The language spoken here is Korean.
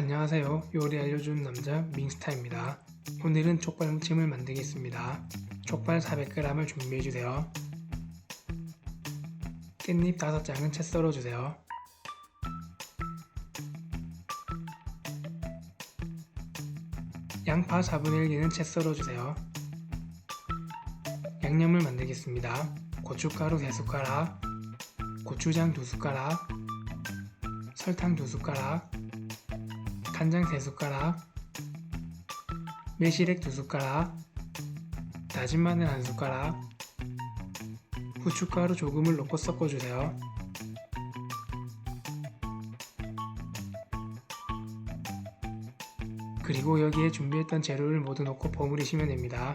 안녕하세요. 요리 알려주는 남자 밍스타입니다. 오늘은 족발 무침을 만들겠습니다. 족발 400g을 준비해주세요. 깻잎 5장은 채 썰어주세요. 양파 4분의 1개는 채 썰어주세요. 양념을 만들겠습니다. 고춧가루 3숟가락, 고추장 2숟가락, 설탕 2숟가락, 간장 3숟가락, 매실액 2숟가락, 다진 마늘 1숟가락, 후춧가루 조금을 넣고 섞어주세요. 그리고 여기에 준비했던 재료를 모두 넣고 버무리시면 됩니다.